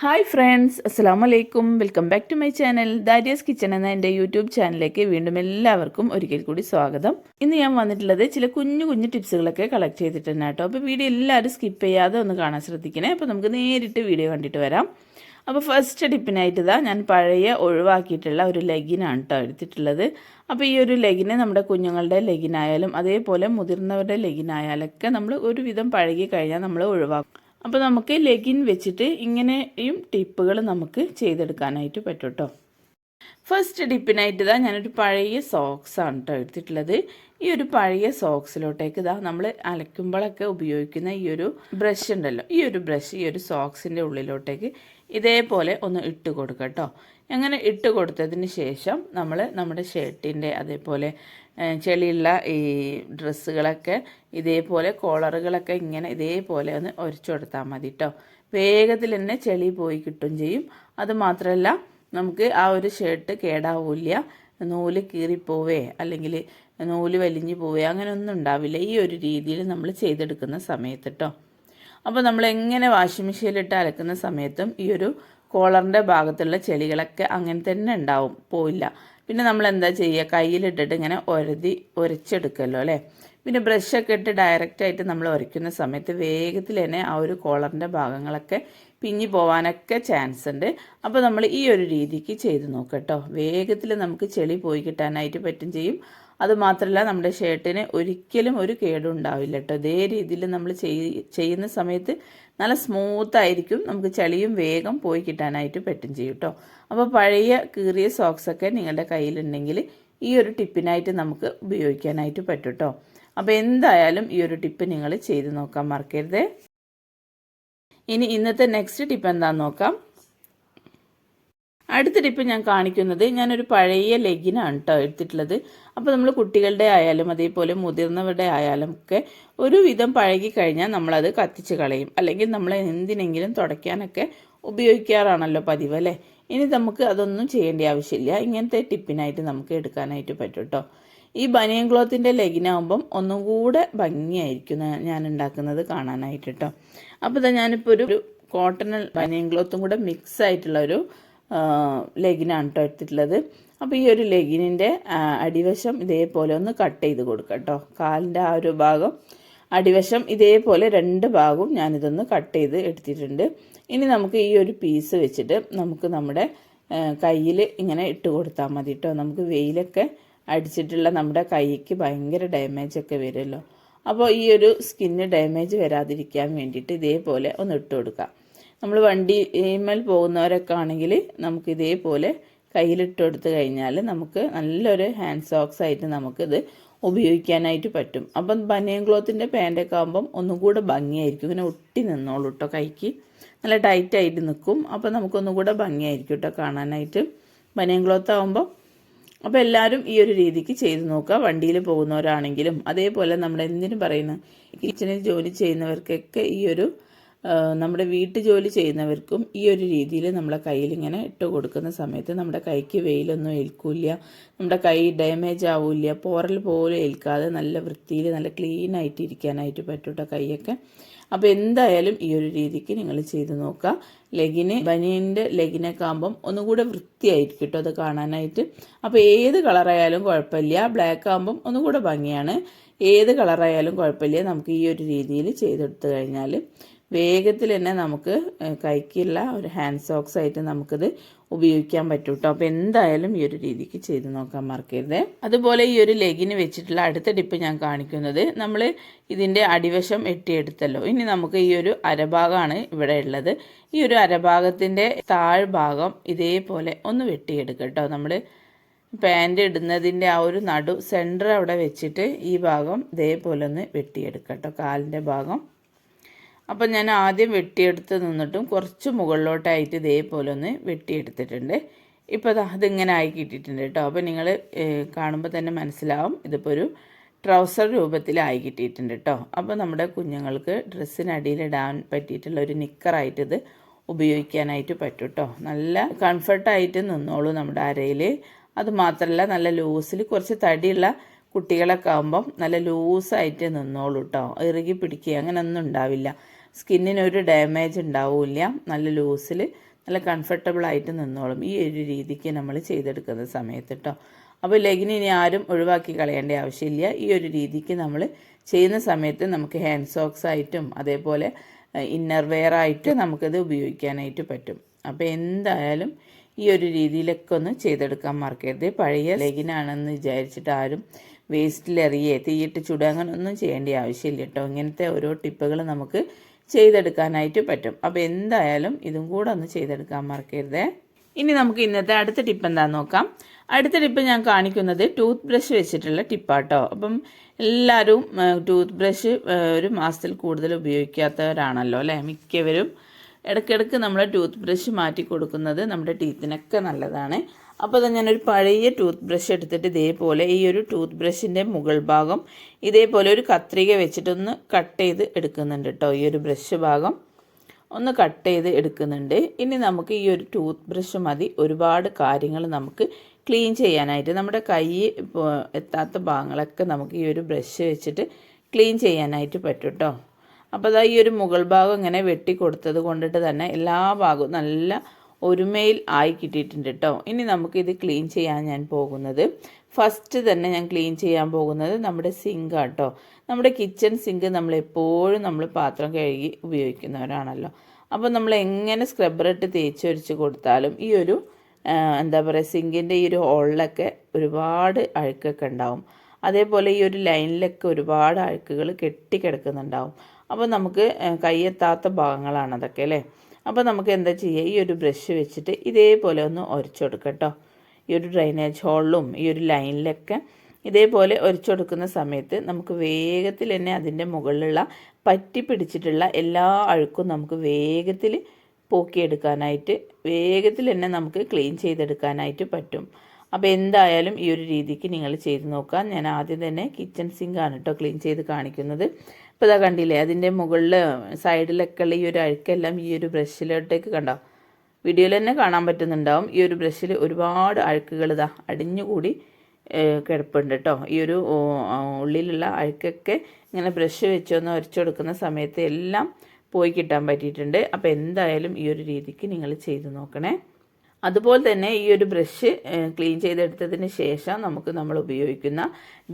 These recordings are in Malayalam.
ഹായ് ഫ്രണ്ട്സ് അസ്സാം വലൈക്കും welcome back to my channel. Dariya's kitchen എന്ന എന്റെ യൂട്യൂബ് ചാനലിലേക്ക് വീണ്ടും എല്ലാവർക്കും ഒരിക്കൽ കൂടി സ്വാഗതം. ഇന്ന് ഞാൻ വന്നിട്ടുള്ളത് ചില കുഞ്ഞു കുഞ്ഞു ടിപ്സുകളൊക്കെ കളക്ട് ചെയ്തിട്ടുണ്ട് കേട്ടോ. അപ്പോൾ വീഡിയോ എല്ലാവരും സ്കിപ്പ് ചെയ്യാതെ ഒന്ന് കാണാൻ ശ്രദ്ധിക്കണേ. അപ്പോൾ നമുക്ക് നേരിട്ട് വീഡിയോ കണ്ടിട്ട് വരാം. അപ്പോൾ ഫസ്റ്റ് ടിപ്പിനായിട്ട് ഇതാ ഞാൻ പഴയ ഒഴിവാക്കിയിട്ടുള്ള ഒരു ലെഗിനാണ് കേട്ടോ എടുത്തിട്ടുള്ളത്. അപ്പോൾ ഈ ഒരു ലെഗിന് നമ്മുടെ കുഞ്ഞുങ്ങളുടെ ലെഗിനായാലും അതേപോലെ മുതിർന്നവരുടെ ലെഗിനായാലൊക്കെ നമ്മൾ ഒരുവിധം പഴകി കഴിഞ്ഞാൽ നമ്മൾ ഒഴിവാക്കും. അപ്പോൾ നമുക്ക് ലെഗിൻ വെച്ചിട്ട് ഇങ്ങനെയും ടിപ്പുകൾ നമുക്ക് ചെയ്തെടുക്കാനായിട്ട് പറ്റും കേട്ടോ ഫസ്റ്റ് ഡിപ്പിനായിട്ട് ഇതാ ഞാനൊരു പഴയ സോക്സാണ് കേട്ടോ എടുത്തിട്ടുള്ളത്. ഈ ഒരു പഴയ സോക്സിലോട്ടേക്ക് ഇതാ നമ്മൾ അലക്കുമ്പോഴൊക്കെ ഉപയോഗിക്കുന്ന ഈ ഒരു ബ്രഷ് ഉണ്ടല്ലോ. ഈ ഒരു ബ്രഷ് ഈ ഒരു സോക്സിന്റെ ഉള്ളിലോട്ടേക്ക് ഇതേപോലെ ഒന്ന് ഇട്ട് കൊടുക്കുക കേട്ടോ അങ്ങനെ ഇട്ട് കൊടുത്തതിന് ശേഷം നമ്മൾ നമ്മുടെ ഷർട്ടിന്റെ അതേപോലെ ചെളിയുള്ള ഈ ഡ്രസ്സുകളൊക്കെ ഇതേപോലെ കോളറുകളൊക്കെ ഇങ്ങനെ ഇതേപോലെ ഒന്ന് ഒരച്ചു കൊടുത്താൽ മതി കേട്ടോ വേഗത്തിൽ തന്നെ ചെളി പോയി കിട്ടും ചെയ്യും. അത് മാത്രമല്ല നമുക്ക് ആ ഒരു ഷർട്ട് കേടാവില്ല. നൂൽ കീറിപ്പോവേ അല്ലെങ്കിൽ നൂൽ വലിഞ്ഞു പോവേ അങ്ങനെയൊന്നും ഉണ്ടാവില്ല. ഈ ഒരു രീതിയിൽ നമ്മൾ ചെയ്തെടുക്കുന്ന സമയത്ത് കേട്ടോ അപ്പോൾ നമ്മൾ എങ്ങനെ വാഷിംഗ് മെഷീനിലിട്ട് അലക്കുന്ന സമയത്തും ഈ ഒരു കോളറിന്റെ ഭാഗത്തുള്ള ചെളികളൊക്കെ അങ്ങനെ തന്നെ ഉണ്ടാവും. പോയില്ല പിന്നെ നമ്മൾ എന്താ ചെയ്യുക? കയ്യിലിട്ടിട്ട് ഇങ്ങനെ ഒരതി ഒരച്ചെടുക്കല്ലോ അല്ലേ? പിന്നെ ബ്രഷൊക്കെ ഇട്ട് ഡയറക്റ്റായിട്ട് നമ്മൾ ഉരയ്ക്കുന്ന സമയത്ത് വേഗത്തിൽ തന്നെ ആ ഒരു കോളറിന്റെ ഭാഗങ്ങളൊക്കെ പിഞ്ഞി പോവാനൊക്കെ ചാൻസ് ഉണ്ട് അപ്പോൾ നമ്മൾ ഈ ഒരു രീതിക്ക് ചെയ്ത് നോക്കട്ടോ വേഗത്തിൽ നമുക്ക് ചെളി പോയി കിട്ടാനായിട്ട് പറ്റും ചെയ്യും. അതുമാത്രമല്ല നമ്മുടെ ഷർട്ടിന് ഒരിക്കലും ഒരു കേടും ഉണ്ടാവില്ല കേട്ടോ. ഇതേ രീതിയിൽ നമ്മൾ ചെയ്യുന്ന സമയത്ത് നല്ല സ്മൂത്ത് ആയിരിക്കും. നമുക്ക് ചെളിയും വേഗം പോയി കിട്ടാനായിട്ട് പറ്റും ചെയ്യും കേട്ടോ. അപ്പോൾ പഴയ കീറിയ സോക്സൊക്കെ നിങ്ങളുടെ കയ്യിലുണ്ടെങ്കിൽ ഈ ഒരു ടിപ്പിനായിട്ട് നമുക്ക് ഉപയോഗിക്കാനായിട്ട് പറ്റും കേട്ടോ. അപ്പോൾ എന്തായാലും ഈ ഒരു ടിപ്പ് നിങ്ങൾ ചെയ്ത് നോക്കാൻ മറക്കരുത്. ഇനി ഇന്നത്തെ നെക്സ്റ്റ് ടിപ്പ് എന്താണെന്ന് നോക്കാം. അടുത്ത ടിപ്പ് ഞാൻ കാണിക്കുന്നത് ഞാനൊരു പഴയ ലെഗിനാണ് കേട്ടോ എടുത്തിട്ടുള്ളത്. അപ്പോൾ നമ്മൾ കുട്ടികളുടെ ആയാലും അതേപോലെ മുതിർന്നവരുടെ ആയാലും ഒക്കെ ഒരുവിധം പഴകി കഴിഞ്ഞാൽ നമ്മളത് കത്തിച്ച് കളയും. അല്ലെങ്കിൽ നമ്മൾ എന്തിനെങ്കിലും തുടയ്ക്കാനൊക്കെ ഉപയോഗിക്കാറാണല്ലോ പതിവ് അല്ലേ? ഇനി നമുക്ക് അതൊന്നും ചെയ്യേണ്ട ആവശ്യമില്ല. ഇങ്ങനത്തെ ടിപ്പിനായിട്ട് നമുക്ക് എടുക്കാനായിട്ട് പറ്റും കേട്ടോ ഈ ബനിയൻ ക്ലോത്തിന്റെ ലെഗിനാകുമ്പം ഒന്നും കൂടെ ഭംഗിയായിരിക്കും ഞാൻ ഉണ്ടാക്കുന്നത് കാണാനായിട്ട് കേട്ടോ അപ്പോൾ ഇതാ ഞാനിപ്പോൾ ഒരു കോട്ടൺ ബനിയൻ ക്ലോത്തും കൂടെ മിക്സ് ആയിട്ടുള്ള ഒരു ലെഗിനാണ് കേട്ടോ എടുത്തിട്ടുള്ളത്. അപ്പോൾ ഈ ഒരു ലെഗിനിന്റെ അടിവശം ഇതേപോലെ ഒന്ന് കട്ട് ചെയ്ത് കൊടുക്കുക കേട്ടോ കാലിന്റെ ആ ഒരു ഭാഗം അടിവശം ഇതേപോലെ രണ്ട് ഭാഗവും ഞാനിതൊന്ന് കട്ട് ചെയ്ത് എടുത്തിട്ടുണ്ട്. ഇനി നമുക്ക് ഈ ഒരു പീസ് വെച്ചിട്ട് നമുക്ക് നമ്മുടെ കയ്യിൽ ഇങ്ങനെ ഇട്ട് കൊടുത്താൽ മതി കേട്ടോ നമുക്ക് വെയിലൊക്കെ അടിച്ചിട്ടുള്ള നമ്മുടെ കൈക്ക് ഭയങ്കര ഡാമേജ് ഒക്കെ വരുമല്ലോ. അപ്പോൾ ഈ ഒരു സ്കിന്ന് ഡാമേജ് വരാതിരിക്കാൻ വേണ്ടിയിട്ട് ഇതേപോലെ ഒന്ന് ഇട്ട് കൊടുക്കുക. നമ്മൾ വണ്ടിമേൽ പോകുന്നവരൊക്കെ ആണെങ്കിൽ നമുക്ക് ഇതേപോലെ കയ്യിലിട്ട് കൊടുത്തു കഴിഞ്ഞാൽ നമുക്ക് നല്ലൊരു ഹാൻഡ് സോക്സ് ആയിട്ട് നമുക്കിത് ഉപയോഗിക്കാനായിട്ട് പറ്റും. അപ്പം ബനിയൻ ക്ലോത്തിന്റെ പാന്റൊക്കെ ആകുമ്പം ഒന്നും കൂടെ ഭംഗിയായിരിക്കും. ഇങ്ങനെ ഒട്ടി നിന്നോളൂ കേട്ടോ കൈക്ക്. നല്ല ടൈറ്റായിട്ട് നിൽക്കും അപ്പം നമുക്കൊന്നും കൂടെ ഭംഗിയായിരിക്കും കേട്ടോ കാണാനായിട്ട്. ബനിയൻ ക്ലോത്ത് ആകുമ്പോൾ അപ്പോൾ എല്ലാവരും ഈ ഒരു രീതിക്ക് ചെയ്തു നോക്കുക. വണ്ടിയിൽ പോകുന്നവരാണെങ്കിലും അതേപോലെ നമ്മൾ എന്തിനു പറയുന്ന? കിച്ചണിൽ ജോലി ചെയ്യുന്നവർക്കൊക്കെ ഈ ഒരു നമ്മുടെ വീട്ടു ജോലി ചെയ്യുന്നവർക്കും ഈ ഒരു രീതിയിൽ നമ്മളെ കയ്യിൽ ഇങ്ങനെ ഇട്ട് കൊടുക്കുന്ന സമയത്ത് നമ്മുടെ കൈക്ക് വെയിലൊന്നും ഏൽക്കില്ല. നമ്മുടെ കൈ ഡാമേജ് ആവില്ല. പോറൽ പോലും ഏൽക്കാതെ നല്ല വൃത്തിയിൽ നല്ല ക്ലീൻ ആയിട്ട് ഇരിക്കാനായിട്ട് പറ്റൂട്ടോ കൈയൊക്കെ. അപ്പോൾ എന്തായാലും ഈ ഒരു രീതിക്ക് നിങ്ങൾ ചെയ്ത് നോക്കുക. ലെഗിന് ബനിയന്റെ ലെഗിനൊക്കെ ആകുമ്പം ഒന്നുകൂടെ വൃത്തിയായിരിക്കും കേട്ടോ അത് കാണാനായിട്ട്. അപ്പോൾ ഏത് കളറായാലും കുഴപ്പമില്ല. ബ്ലാക്ക് ആകുമ്പം ഒന്നുകൂടെ ഭംഗിയാണ്. ഏത് കളറായാലും കുഴപ്പമില്ല. നമുക്ക് ഈ ഒരു രീതിയിൽ ചെയ്തെടുത്തു കഴിഞ്ഞാൽ വേഗത്തിൽ തന്നെ നമുക്ക് കൈക്കുള്ള ഒരു ഹാൻഡ് സോക്സ് ആയിട്ട് നമുക്കിത് ഉപയോഗിക്കാൻ പറ്റും കേട്ടോ അപ്പോൾ എന്തായാലും ഈ ഒരു രീതിക്ക് ചെയ്ത് നോക്കാൻ മറക്കരുത്. അതുപോലെ ഈ ഒരു ലെഗിന് വെച്ചിട്ടുള്ള അടുത്ത ടിപ്പ് ഞാൻ കാണിക്കുന്നത് നമ്മൾ ഇതിന്റെ അടിവശം എട്ടിയെടുത്തല്ലോ. ഇനി നമുക്ക് ഈ ഒരു അരഭാഗമാണ് ഇവിടെ ഉള്ളത്. ഈ ഒരു അരഭാഗത്തിന്റെ താഴ്ഭാഗം ഇതേപോലെ ഒന്ന് വെട്ടിയെടുക്കുക കേട്ടോ നമ്മൾ പാന്റ് ഇടുന്നതിന്റെ ആ ഒരു നടു സെന്റർ അവിടെ വെച്ചിട്ട് ഈ ഭാഗം ഇതേപോലെ ഒന്ന് വെട്ടിയെടുക്കുക കേട്ടോ കാലിന്റെ ഭാഗം. അപ്പം ഞാൻ ആദ്യം വെട്ടിയെടുത്ത് നിന്നിട്ടും കുറച്ച് മുകളിലോട്ടായിട്ട് ഇതേപോലെ ഒന്ന് വെട്ടിയെടുത്തിട്ടുണ്ട്. ഇപ്പോൾ അത് അതിങ്ങനെ ആയി കിട്ടിയിട്ടുണ്ട് കേട്ടോ. അപ്പോൾ നിങ്ങൾ കാണുമ്പോൾ തന്നെ മനസ്സിലാവും ഇതിപ്പോൾ ഒരു ട്രൗസർ രൂപത്തിലായി കിട്ടിയിട്ടുണ്ട് കേട്ടോ. അപ്പോൾ നമ്മുടെ കുഞ്ഞുങ്ങൾക്ക് ഡ്രസ്സിനടിയിലിടാൻ പറ്റിയിട്ടുള്ള ഒരു നിക്കറായിട്ട് ഇത് ഉപയോഗിക്കാനായിട്ട് പറ്റും കേട്ടോ. നല്ല കംഫർട്ടായിട്ട് നിന്നോളൂ നമ്മുടെ അരയിൽ. അത് മാത്രമല്ല നല്ല ലൂസിൽ കുറച്ച് തടിയുള്ള കുട്ടികളൊക്കെ ആകുമ്പം നല്ല ലൂസായിട്ട് നിന്നോളൂ കേട്ടോ. ഇറുകി പിടിക്കുക അങ്ങനെയൊന്നും ഉണ്ടാവില്ല. സ്കിന്നിനൊരു ഡാമേജ് ഉണ്ടാവില്ല. നല്ല ലൂസിൽ നല്ല കംഫർട്ടബിൾ ആയിട്ട് നിന്നോളും. ഈ ഒരു രീതിക്ക് നമ്മൾ ചെയ്തെടുക്കുന്ന സമയത്ത് കേട്ടോ അപ്പോൾ ലെഗിന് ഇനി ആരും ഒഴിവാക്കി കളയേണ്ട ആവശ്യമില്ല. ഈ ഒരു രീതിക്ക് നമ്മൾ ചെയ്യുന്ന സമയത്ത് നമുക്ക് ഹാൻഡ് സോക്സ് ആയിട്ടും അതേപോലെ ഇന്നർ വെയർ ആയിട്ട് നമുക്കത് ഉപയോഗിക്കാനായിട്ട് പറ്റും. അപ്പോൾ എന്തായാലും ഈ ഒരു രീതിയിലൊക്കെ ഒന്ന് ചെയ്തെടുക്കാൻ മറക്കരുത്. പഴയ ലെഗിനാണെന്ന് വിചാരിച്ചിട്ട് ആരും വേസ്റ്റിലെറിയേ തീയിട്ട് ചുടുക ചെയ്യേണ്ട ആവശ്യമില്ല കേട്ടോ ഇങ്ങനത്തെ ഓരോ ടിപ്പുകൾ നമുക്ക് ചെയ്തെടുക്കാനായിട്ട് പറ്റും. അപ്പോൾ എന്തായാലും ഇതും കൂടെ ഒന്ന് ചെയ്തെടുക്കാൻ മറക്കരുതേ. ഇനി നമുക്ക് ഇന്നത്തെ അടുത്ത ടിപ്പ് എന്താണെന്ന് നോക്കാം. അടുത്ത ടിപ്പ് ഞാൻ കാണിക്കുന്നത് ടൂത്ത് ബ്രഷ് വെച്ചിട്ടുള്ള ടിപ്പാട്ടോ. അപ്പം എല്ലാവരും ടൂത്ത് ബ്രഷ് ഒരു മാസത്തിൽ കൂടുതൽ ഉപയോഗിക്കാത്തവരാണല്ലോ അല്ലേ? മിക്കവരും. ഇടയ്ക്കിടയ്ക്ക് നമ്മൾ ടൂത്ത് ബ്രഷ് മാറ്റി കൊടുക്കുന്നത് നമ്മുടെ ടീത്തിനൊക്കെ നല്ലതാണ്. അപ്പോൾ തന്നെ ഞാനൊരു പഴയ ടൂത്ത് ബ്രഷ് എടുത്തിട്ട് ഇതേപോലെ ഈ ഒരു ടൂത്ത് ബ്രഷിന്റെ മുകൾ ഭാഗം ഇതേപോലെ ഒരു കത്രിക വെച്ചിട്ടൊന്ന് കട്ട് ചെയ്ത് എടുക്കുന്നുണ്ട് കേട്ടോ ഈ ഒരു ബ്രഷ് ഭാഗം. ഒന്ന് കട്ട് ചെയ്ത് എടുക്കുന്നുണ്ട്. ഇനി നമുക്ക് ഈ ഒരു ടൂത്ത് ബ്രഷ് മതി. ഒരുപാട് കാര്യങ്ങൾ നമുക്ക് ക്ലീൻ ചെയ്യാനായിട്ട്. നമ്മുടെ കൈ എത്താത്ത ഭാഗങ്ങളൊക്കെ നമുക്ക് ഈ ഒരു ബ്രഷ് വെച്ചിട്ട് ക്ലീൻ ചെയ്യാനായിട്ട് പറ്റും കേട്ടോ അപ്പോൾ അതാ ഈ ഒരു മുകൾ ഭാഗം ഇങ്ങനെ വെട്ടി കൊടുത്തത് കൊണ്ടിട്ട് തന്നെ എല്ലാ ഭാഗവും നല്ല ഒരുമയിൽ ആയി കിട്ടിയിട്ടുണ്ട് കേട്ടോ ഇനി നമുക്കിത് ക്ലീൻ ചെയ്യാൻ ഞാൻ പോകുന്നത്. ഫസ്റ്റ് തന്നെ ഞാൻ ക്ലീൻ ചെയ്യാൻ പോകുന്നത് നമ്മുടെ സിങ്ക് കേട്ടോ നമ്മുടെ കിച്ചൺ സിങ്ക് നമ്മൾ എപ്പോഴും നമ്മൾ പാത്രം കഴുകി ഉപയോഗിക്കുന്നവരാണല്ലോ. അപ്പോൾ നമ്മൾ എങ്ങനെ സ്ക്രബ്ബറിട്ട് തേച്ചൊരിച്ച് കൊടുത്താലും ഈ ഒരു എന്താ പറയുക സിങ്കിന്റെ ഈ ഒരു ഹോളിലൊക്കെ ഒരുപാട് അഴുക്കൊക്കെ ഉണ്ടാവും. അതേപോലെ ഈ ഒരു ലൈനിലൊക്കെ ഒരുപാട് അഴുക്കുകൾ കെട്ടിക്കിടക്കുന്നുണ്ടാവും അപ്പോൾ നമുക്ക് കയ്യെത്താത്ത ഭാഗങ്ങളാണ് അതൊക്കെ അല്ലേ? അപ്പോൾ നമുക്ക് എന്താ ചെയ്യുക ഈ ഒരു ബ്രഷ് വെച്ചിട്ട് ഇതേപോലെ ഒന്ന് ഉരച്ചെടുക്കട്ടോ ഈ ഒരു ഡ്രൈനേജ് ഹോളിലും ഈ ഒരു ലൈനിലൊക്കെ ഇതേപോലെ ഒരച്ചെടുക്കുന്ന സമയത്ത് നമുക്ക് വേഗത്തിൽ തന്നെ അതിന്റെ മുകളിലുള്ള പറ്റി പിടിച്ചിട്ടുള്ള എല്ലാ അഴുക്കും നമുക്ക് വേഗത്തിൽ പോക്കിയെടുക്കാനായിട്ട് വേഗത്തിൽ തന്നെ നമുക്ക് ക്ലീൻ ചെയ്തെടുക്കാനായിട്ട് പറ്റും. അപ്പോൾ എന്തായാലും ഈ ഒരു രീതിക്ക് നിങ്ങൾ ചെയ്ത് നോക്കാം ഞാൻ ആദ്യം തന്നെ കിച്ചൺ സിങ്കാണ് കേട്ടോ ക്ലീൻ ചെയ്ത് കാണിക്കുന്നത്. ഇപ്പോൾ ഇതാ കണ്ടില്ലേ അതിന്റെ മുകളിൽ സൈഡിലൊക്കെ ഉള്ള ഈ ഒരു അഴുക്കെല്ലാം ഈ ഒരു ബ്രഷിലോട്ടേക്ക് കണ്ടോ? വീഡിയോയിൽ തന്നെ കാണാൻ പറ്റുന്നുണ്ടാവും. ഈ ഒരു ബ്രഷിൽ ഒരുപാട് അഴുക്കുകൾ ഇതാ അടിഞ്ഞുകൂടി കിടപ്പുണ്ട് കേട്ടോ ഈ ഒരു ഉള്ളിലുള്ള അഴുക്കൊക്കെ ഇങ്ങനെ ബ്രഷ് വെച്ചൊന്ന് ഉരച്ചെടുക്കുന്ന സമയത്ത് എല്ലാം പോയി കിട്ടാൻ പറ്റിയിട്ടുണ്ട്. അപ്പോൾ എന്തായാലും ഈ ഒരു രീതിക്ക് നിങ്ങൾ ചെയ്ത് നോക്കണേ. അതുപോലെ തന്നെ ഈ ഒരു ബ്രഷ് ക്ലീൻ ചെയ്തെടുത്തതിന് ശേഷം നമുക്ക് നമ്മൾ ഉപയോഗിക്കുന്ന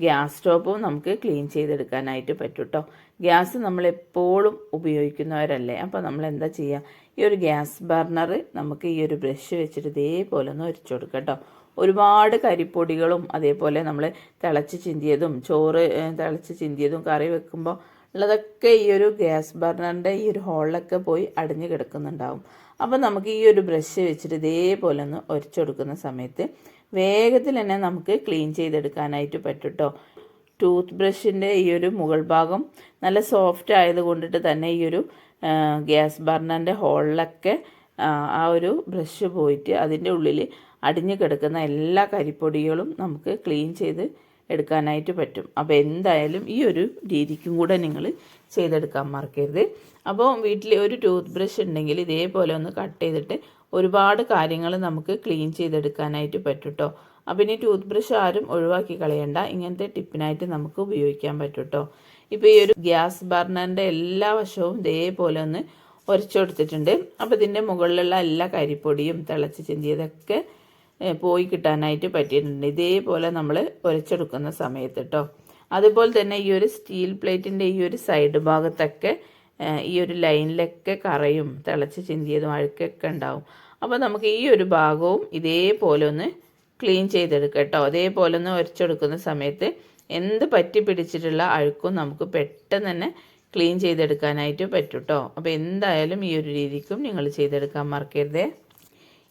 ഗ്യാസ് സ്റ്റോപ്പും നമുക്ക് ക്ലീൻ ചെയ്തെടുക്കാനായിട്ട് പറ്റും കേട്ടോ ഗ്യാസ് നമ്മൾ എപ്പോഴും ഉപയോഗിക്കുന്നവരല്ലേ? അപ്പോൾ നമ്മൾ എന്താ ചെയ്യുക? ഈ ഒരു ഗ്യാസ് ബർണർ നമുക്ക് ഈ ഒരു ബ്രഷ് വെച്ചിട്ട് ഇതേപോലെ ഒന്ന് ഒരിച്ചു കൊടുക്കാം കേട്ടോ. ഒരുപാട് കരിപ്പൊടികളും അതേപോലെ നമ്മൾ തിളച്ച് ചിന്തിയതും ചോറ് തിളച്ച് ചിന്തിയതും കറി വെക്കുമ്പോൾ ഉള്ളതൊക്കെ ഈ ഒരു ഗ്യാസ് ബർണറിന്റെ ഈ ഒരു ഹോളിലൊക്കെ പോയി അടിഞ്ഞു കിടക്കുന്നുണ്ടാവും. അപ്പോൾ നമുക്ക് ഈ ഒരു ബ്രഷ് വെച്ചിട്ട് ഇതേപോലെ ഒന്ന് ഒരച്ചെടുക്കുന്ന സമയത്ത് വേഗത്തിൽ തന്നെ നമുക്ക് ക്ലീൻ ചെയ്തെടുക്കാനായിട്ട് പറ്റും കേട്ടോ ടൂത്ത് ബ്രഷിന്റെ ഈ ഒരു മുകൾ ഭാഗം നല്ല സോഫ്റ്റ് ആയത് കൊണ്ടിട്ട് തന്നെ ഈ ഒരു ഗ്യാസ് ബർണറിന്റെ ഹോളിലൊക്കെ ആ ഒരു ബ്രഷ് പോയിട്ട് അതിന്റെ ഉള്ളിൽ അടിഞ്ഞു കിടക്കുന്ന എല്ലാ കരിപ്പൊടികളും നമുക്ക് ക്ലീൻ ചെയ്ത് എടുക്കാനായിട്ട് പറ്റും. അപ്പോൾ എന്തായാലും ഈ ഒരു രീതിക്കും കൂടെ നിങ്ങൾ ചെയ്തെടുക്കാൻ മറക്കരുത്. അപ്പോൾ വീട്ടിൽ ഒരു ടൂത്ത് ബ്രഷ് ഉണ്ടെങ്കിൽ ഇതേപോലെ ഒന്ന് കട്ട് ചെയ്തിട്ട് ഒരുപാട് കാര്യങ്ങൾ നമുക്ക് ക്ലീൻ ചെയ്തെടുക്കാനായിട്ട് പറ്റും കേട്ടോ അപ്പോൾ ഇനി ടൂത്ത് ബ്രഷ് ആരും ഒഴിവാക്കി കളയണ്ട. ഇങ്ങനത്തെ ടിപ്പിനായിട്ട് നമുക്ക് ഉപയോഗിക്കാൻ പറ്റും കേട്ടോ ഇപ്പോൾ ഈ ഒരു ഗ്യാസ് ബർണറിന്റെ എല്ലാ വശവും ഇതേപോലെ ഒന്ന് ഉരച്ചെടുത്തിട്ടുണ്ട് അപ്പോൾ ഇതിന്റെ മുകളിലുള്ള എല്ലാ കരിപ്പൊടിയും തിളച്ച് ചിന്തിയതൊക്കെ പോയി കിട്ടാനായിട്ട് പറ്റിയിട്ടുണ്ട്. ഇതേപോലെ നമ്മൾ ഒരച്ചെടുക്കുന്ന സമയത്ത് കേട്ടോ അതുപോലെ തന്നെ ഈ ഒരു സ്റ്റീൽ പ്ലേറ്റിന്റെ ഈ ഒരു സൈഡ് ഭാഗത്തൊക്കെ ഈ ഒരു ലൈനിലൊക്കെ കറയും തിളച്ച് ചിന്തിയതും അഴുക്കൊക്കെ ഉണ്ടാവും. അപ്പോൾ നമുക്ക് ഈ ഒരു ഭാഗവും ഇതേപോലെ ഒന്ന് ക്ലീൻ ചെയ്തെടുക്കുക കേട്ടോ അതേപോലെ ഒന്ന് ഒരച്ചെടുക്കുന്ന സമയത്ത് എന്ത് പറ്റി പിടിച്ചിട്ടുള്ള അഴുക്കും നമുക്ക് പെട്ടെന്ന് തന്നെ ക്ലീൻ ചെയ്തെടുക്കാനായിട്ട് പറ്റും കേട്ടോ അപ്പോൾ എന്തായാലും ഈ ഒരു രീതിക്കും നിങ്ങൾ ചെയ്തെടുക്കാൻ മറക്കരുതേ.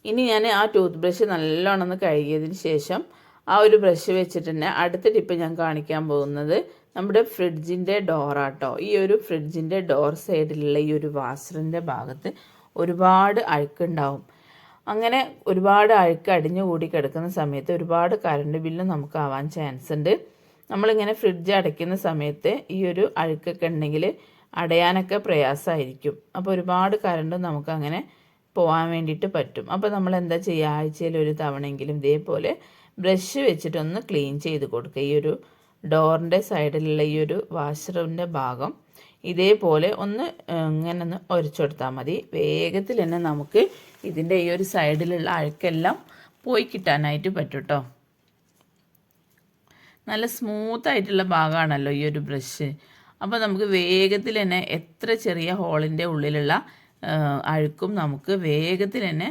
ഇനി ഞാൻ ആ ടൂത്ത് ബ്രഷ് നല്ലോണം ഒന്ന് കഴുകിയതിന് ശേഷം ആ ഒരു ബ്രഷ് വെച്ചിട്ട് തന്നെ അടുത്ത ടിപ്പ് ഞാൻ കാണിക്കാൻ പോകുന്നത് നമ്മുടെ ഫ്രിഡ്ജിന്റെ ഡോറാട്ടോ ഈ ഒരു ഫ്രിഡ്ജിന്റെ ഡോർ സൈഡിലുള്ള ഈ ഒരു വാസറിന്റെ ഭാഗത്ത് ഒരുപാട് അഴുക്കുണ്ടാവും. അങ്ങനെ ഒരുപാട് അഴുക്ക് അടിഞ്ഞുകൂടി കിടക്കുന്ന സമയത്ത് ഒരുപാട് കറണ്ട് ബില്ല് നമുക്ക് ആവാൻ ചാൻസ് ഉണ്ട്. നമ്മളിങ്ങനെ ഫ്രിഡ്ജ് അടയ്ക്കുന്ന സമയത്ത് ഈ ഒരു അഴുക്കൊക്കെ ഉണ്ടെങ്കിൽ അടയാനൊക്കെ പ്രയാസമായിരിക്കും. അപ്പോൾ ഒരുപാട് കറണ്ട് നമുക്കങ്ങനെ പോകാൻ വേണ്ടിയിട്ട് പറ്റും. അപ്പോൾ നമ്മൾ എന്താ ചെയ്യുക ആഴ്ചയിൽ ഒരു തവണയെങ്കിലും ഇതേപോലെ ബ്രഷ് വെച്ചിട്ടൊന്ന് ക്ലീൻ ചെയ്ത് കൊടുക്കുക. ഈ ഒരു ഡോറിന്റെ സൈഡിലുള്ള ഈ ഒരു വാഷറിന്റെ ഭാഗം ഇതേപോലെ ഒന്ന് ഇങ്ങനെ ഒന്ന് ഉരച്ചെടുത്താൽ മതി. വേഗത്തിൽ തന്നെ നമുക്ക് ഇതിന്റെ ഈ ഒരു സൈഡിലുള്ള അഴുക്കെല്ലാം പോയി കിട്ടാനായിട്ട് പറ്റും കേട്ടോ നല്ല സ്മൂത്ത് ആയിട്ടുള്ള ഭാഗമാണല്ലോ ഈ ഒരു ബ്രഷ്. അപ്പോൾ നമുക്ക് വേഗത്തിൽ തന്നെ എത്ര ചെറിയ ഹോളിന്റെ ഉള്ളിലുള്ള അഴുക്കും നമുക്ക് വേഗത്തിൽ തന്നെ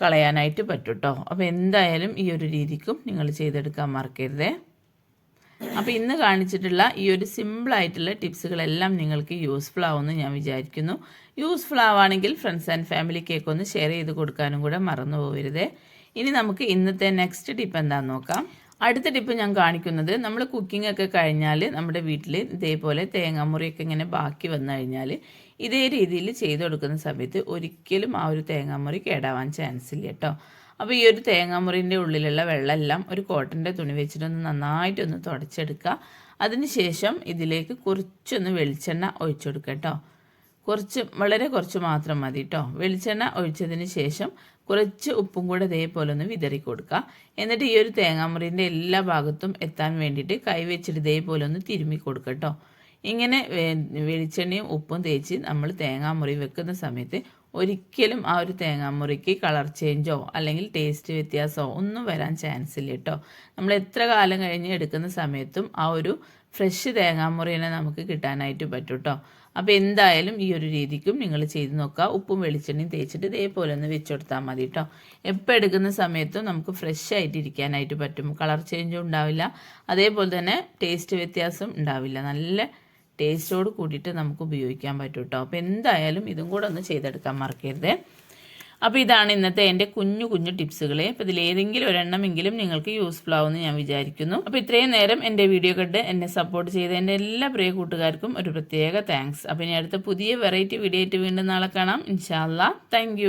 കളയാനായിട്ട് പറ്റും കേട്ടോ അപ്പോൾ എന്തായാലും ഈ ഒരു രീതിക്കും നിങ്ങൾ ചെയ്തെടുക്കാൻ മറക്കരുതേ. അപ്പോൾ ഇന്ന് കാണിച്ചിട്ടുള്ള ഈ ഒരു സിമ്പിളായിട്ടുള്ള ടിപ്സുകളെല്ലാം നിങ്ങൾക്ക് യൂസ്ഫുൾ ആവുമെന്ന് ഞാൻ വിചാരിക്കുന്നു. യൂസ്ഫുൾ ആവുകയാണെങ്കിൽ ഫ്രണ്ട്സ് ആൻഡ് ഫാമിലിക്കൊക്കെ ഒന്ന് ഷെയർ ചെയ്ത് കൊടുക്കാനും കൂടെ മറന്നു പോകരുതേ. ഇനി നമുക്ക് ഇന്നത്തെ നെക്സ്റ്റ് ടിപ്പ് എന്താണെന്ന് നോക്കാം. അടുത്ത ടിപ്പ് ഞാൻ കാണിക്കുന്നത് നമ്മൾ കുക്കിംഗ് ഒക്കെ കഴിഞ്ഞാൽ നമ്മുടെ വീട്ടിൽ ഇതേപോലെ തേങ്ങാമുറിയൊക്കെ ഇങ്ങനെ ബാക്കി വന്നു കഴിഞ്ഞാൽ ഇതേ രീതിയിൽ ചെയ്ത് കൊടുക്കുന്ന സമയത്ത് ഒരിക്കലും ആ ഒരു തേങ്ങാമുറി കേടാവാൻ ചാൻസ് ഇല്ല കേട്ടോ അപ്പോൾ ഈ ഒരു തേങ്ങാമുറിന്റെ ഉള്ളിലുള്ള വെള്ളമെല്ലാം ഒരു കോട്ടന്റെ തുണി വെച്ചിട്ടൊന്ന് നന്നായിട്ടൊന്ന് തുടച്ചെടുക്കുക. അതിനുശേഷം ഇതിലേക്ക് കുറച്ചൊന്ന് വെളിച്ചെണ്ണ ഒഴിച്ചു കൊടുക്കുക കേട്ടോ കുറച്ച് വളരെ കുറച്ച് മാത്രം മതി കേട്ടോ വെളിച്ചെണ്ണ ഒഴിച്ചതിന് ശേഷം കുറച്ച് ഉപ്പും കൂടെ ഇതേപോലെ ഒന്ന് വിതറി കൊടുക്കുക. എന്നിട്ട് ഈ ഒരു തേങ്ങാമുറിന്റെ എല്ലാ ഭാഗത്തും എത്താൻ വേണ്ടിയിട്ട് കൈവച്ചിട്ട് ഇതേപോലെ ഒന്ന് തിരുമ്മി കൊടുക്കുക കേട്ടോ ഇങ്ങനെ വെളിച്ചെണ്ണയും ഉപ്പും തേച്ച് നമ്മൾ തേങ്ങാമുറി വെക്കുന്ന സമയത്ത് ഒരിക്കലും ആ ഒരു തേങ്ങാമുറിക്ക് കളർ ചേഞ്ചോ അല്ലെങ്കിൽ ടേസ്റ്റ് വ്യത്യാസമോ ഒന്നും വരാൻ ചാൻസ് ഇല്ല കേട്ടോ നമ്മൾ എത്ര കാലം കഴിഞ്ഞ് എടുക്കുന്ന സമയത്തും ആ ഒരു ഫ്രഷ് തേങ്ങാമുറിനെ നമുക്ക് കിട്ടാനായിട്ട് പറ്റും കേട്ടോ അപ്പോൾ എന്തായാലും ഈ ഒരു രീതിക്കും നിങ്ങൾ ചെയ്ത് നോക്കുക. ഉപ്പും വെളിച്ചെണ്ണയും തേച്ചിട്ട് ഇതേപോലെ ഒന്ന് വെച്ച് കൊടുത്താൽ മതി കേട്ടോ എപ്പോൾ എടുക്കുന്ന സമയത്തും നമുക്ക് ഫ്രഷ് ആയിട്ട് ഇരിക്കാനായിട്ട് പറ്റും. കളർ ചേഞ്ചും ഉണ്ടാവില്ല. അതേപോലെ തന്നെ ടേസ്റ്റ് വ്യത്യാസം ഉണ്ടാവില്ല. നല്ല ടേസ്റ്റോട് കൂടിയിട്ട് നമുക്ക് ഉപയോഗിക്കാൻ പറ്റും കേട്ടോ അപ്പോൾ എന്തായാലും ഇതും കൂടെ ഒന്ന് ചെയ്തെടുക്കാൻ മറക്കരുത്. അപ്പോൾ ഇതാണ് ഇന്നത്തെ എന്റെ കുഞ്ഞു കുഞ്ഞു ടിപ്സുകൾ അപ്പോൾ ഇതിലേതെങ്കിലും ഒരെണ്ണമെങ്കിലും നിങ്ങൾക്ക് യൂസ്ഫുൾ ആവുമെന്ന് ഞാൻ വിചാരിക്കുന്നു. അപ്പോൾ ഇത്രയും നേരം എന്റെ വീഡിയോ കണ്ട് എന്നെ സപ്പോർട്ട് ചെയ്ത എന്റെ എല്ലാ പ്രിയ കൂട്ടുകാർക്കും ഒരു പ്രത്യേക താങ്ക്സ് അപ്പോൾ ഇനി അടുത്ത പുതിയ വെറൈറ്റി വീഡിയോ ആയിട്ട് വീണ്ടും നാളെ കാണാം. ഇൻഷാല്ല താങ്ക്